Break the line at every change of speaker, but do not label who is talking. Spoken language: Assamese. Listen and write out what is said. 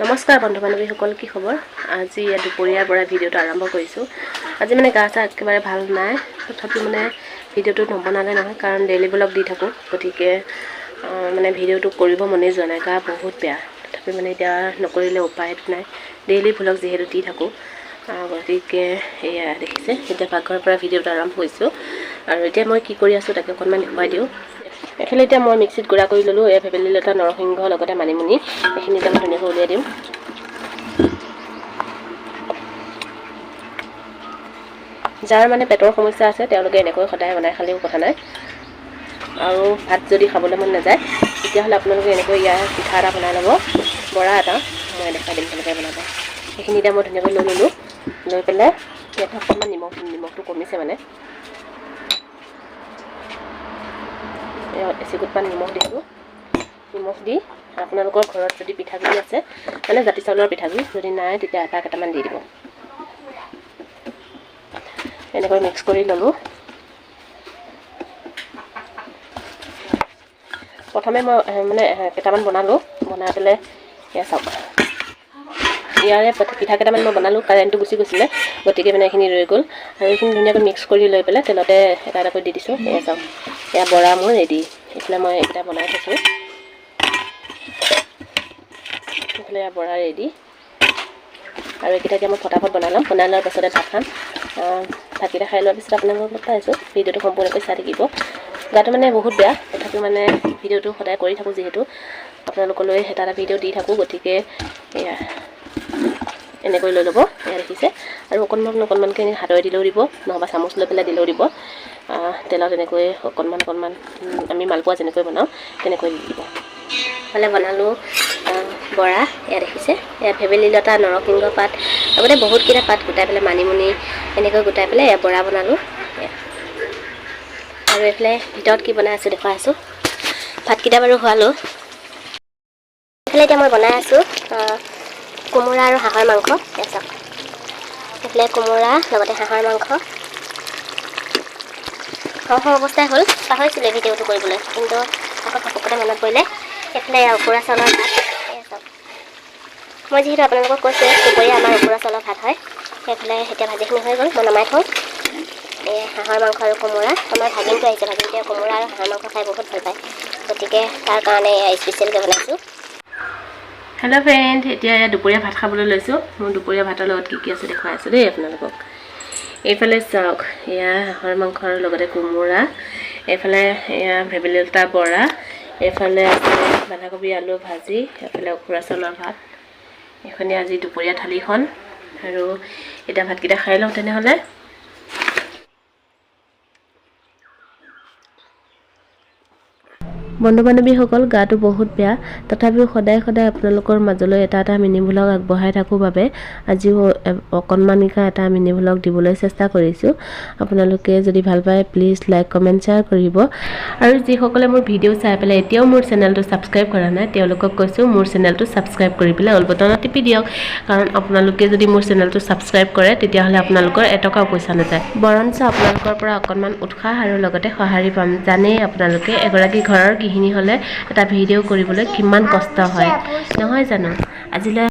নমস্কাৰ বন্ধু বান্ধৱীসকল কি খবৰ? আজি দুপৰীয়াৰ পৰা ভিডিঅ'টো আৰম্ভ কৰিছোঁ। আজি মানে গা চা একেবাৰে ভাল নাই তথাপিও মানে ভিডিঅ'টো নবনালে নহয় কাৰণ ডেইলি ব্লগ দি থাকোঁ। গতিকে মানে ভিডিঅ'টো কৰিব মনেই যোৱা নাই গা বহুত বেয়া। তথাপি মানে এতিয়া নকৰিলে উপায়টো নাই। ডেইলি ব্লগ যিহেতু দি থাকোঁ গতিকে এয়া দেখিছে। এতিয়া পাকঘৰৰ পৰা ভিডিঅ'টো আৰম্ভ কৰিছোঁ আৰু এতিয়া মই কি কৰি আছোঁ তাকে অকণমান দেখুৱাই দিওঁ। এফালে এতিয়া মই মিক্সিত গুড়া কৰি ল'লোঁ এই ভেবেলী লতা নৰসিংহ লগতে মানিমুনি এইখিনি এতিয়া মই ধুনীয়াকৈ উলিয়াই দিম। যাৰ মানে পেটৰ সমস্যা আছে তেওঁলোকে এনেকৈ সদায় বনাই খালেও কথা নাই। আৰু ভাত যদি খাবলৈ মন নাযায় তেতিয়াহ'লে আপোনালোকে এনেকৈ ইয়াৰ পিঠা এটা বনাই ল'ব বৰা এটা মই দেখাই দিম কেনেকৈ বনাব। সেইখিনি এতিয়া মই ধুনীয়াকৈ লৈ ল'লোঁ লৈ পেলাই ইয়াত অকণমান নিমখ নিমখটো কমিছে মানে। এচিকুটমান নিমখ দিছোঁ নিমখ দি আপোনালোকৰ ঘৰত যদি পিঠাগুড়ি আছে মানে জাতি চাউলৰ পিঠাগুড়ি যদি নাই তেতিয়া আটা কেইটামান দি দিব। এনেকৈ মিক্স কৰি ল'লোঁ। প্ৰথমে মই মানে কেইটামান বনালোঁ। বনাই পেলাই এয়া চাওক। ইয়াৰে পিঠা কেইটামান মই বনালোঁ কাৰেণ্টটো গুচি গৈছিলে গতিকে মানে এইখিনি ৰৈ গ'ল। আৰু এইখিনি ধুনীয়াকৈ মিক্স কৰি লৈ পেলাই তেলতে এটা এটাকৈ দি দিছোঁ। এয়া চাওক। এয়া বৰা মোৰ ৰেডি এইফালে মই এইকেইটা বনাই থৈছোঁ। এইফালে বৰা ৰেডি আৰু এইকেইটা এতিয়া মই ফটাফট বনাই ল'ম। বনাই লোৱাৰ পাছতে ভাত খাম। ভাতকেইটা খাই লোৱাৰ পিছত আপোনালোকক লগ পাই আছোঁ। ভিডিঅ'টো সম্পূৰ্ণকৈ চাই থাকিব। গাটো মানে বহুত বেয়া। তথাপিও মানে ভিডিঅ'টো সদায় কৰি থাকোঁ যিহেতু। আপোনালোকলৈ এটা এটা ভিডিঅ' দি থাকোঁ। গতিকে এয়া। এনেকৈ লৈ ল'ব এয়া দেখিছে। আৰু অকণমান অকণমানকৈ হাতৰে দিলেও দিব নহবা চামুচ লৈ পেলাই দিলেও দিব। তেলত এনেকৈ অকণমান অকণমান আমি মালপোৱা যেনেকৈ বনাওঁ তেনেকৈ দি দিব। ফালে বনালোঁ বৰা এয়া দেখিছে। এয়া ভেবেলী লতা নৰসিংহ পাত লগতে বহুতকেইটা পাত গোটাই পেলাই মানিমুনি এনেকৈ গোটাই পেলাই এয়া বৰা বনালোঁ। আৰু এইফালে ভিতৰত কি বনাই আছোঁ দেখুৱাই আছোঁ। ভাতকেইটা বাৰু খোৱালোঁ এইফালে এতিয়া মই বনাই আছোঁ কোমোৰা আৰু হাঁহৰ মাংস চাওক এইফালে কোমোৰা লগতে হাঁহৰ মাংস। হওঁ হওঁ অৱস্থাই হ'ল পাহৰিছিলোঁ ভিডিঅ'টো কৰিবলৈ কিন্তু আকৌ ঘপকতে মনত পৰিলে। এইফালে উখুৰা চাউলৰ ভাত চাওক মই যিহেতু আপোনালোকক কৈছোঁ দুপৰীয়া আমাৰ উখুৰা চাউলৰ ভাত হয়। সেইফালে এতিয়া ভাজিখিনি হৈ গ'ল মই নমাই থওঁ। এই হাঁহৰ মাংস আৰু কোমোৰা আমাৰ ভাগিনটো আহিছে ভাগিনটোৱে কোমোৰা আৰু হাঁহৰ মাংস খাই বহুত ভাল পায়। গতিকে তাৰ কাৰণে স্পেচিয়েলকৈ বনাইছোঁ। হেল্ল' ফ্ৰেণ্ড এতিয়া এয়া দুপৰীয়া ভাত খাবলৈ লৈছোঁ। মোৰ দুপৰীয়া ভাতৰ লগত কি কি আছে দেখুৱাই আছোঁ দেই আপোনালোকক। এইফালে চাওক এয়া হাঁহৰ মাংসৰ লগতে কোমোৰা। এইফালে এয়া ভেবেলী লতা বৰা। এইফালে আছে বন্ধাকবি আলু ভাজি। এইফালে উখুৰা চাউলৰ ভাত। এইখনে আজি দুপৰীয়া থালিখন। আৰু এতিয়া ভাতকেইটা খাই লওঁ তেনেহ'লে। বন্ধু বান্ধৱীসকল গাটো বহুত বেয়া। তথাপিও সদায় সদায় আপোনালোকৰ মাজলৈ এটা এটা মিনি ভ্লগ আগবঢ়াই থাকোঁ বাবে আজিও অকণমানিকা এটা মিনি ভ্লগ দিবলৈ চেষ্টা কৰিছোঁ। আপোনালোকে যদি ভাল পায় প্লিজ লাইক কমেণ্ট শ্বেয়াৰ কৰিব। আৰু যিসকলে মোৰ ভিডিঅ' চাই পেলাই এতিয়াও মোৰ চেনেলটো ছাবস্ক্ৰাইব কৰা নাই তেওঁলোকক কৈছোঁ মোৰ চেনেলটো ছাবস্ক্ৰাইব কৰি পেলাই অল বটনত টিপি দিয়ক। কাৰণ আপোনালোকে যদি মোৰ চেনেলটো ছাবস্ক্ৰাইব কৰে তেতিয়াহ'লে আপোনালোকৰ এটকাও পইচা নাযায়। বৰঞ্চ আপোনালোকৰ পৰা অকণমান উৎসাহ আৰু লগতে সঁহাৰি পাম জানেই আপোনালোকে এগৰাকী ঘৰৰ গৃহিণী হ'লে এটা ভিডিঅ' কৰিবলৈ কিমান কষ্ট হয়। নহয় জানো? আজিলৈ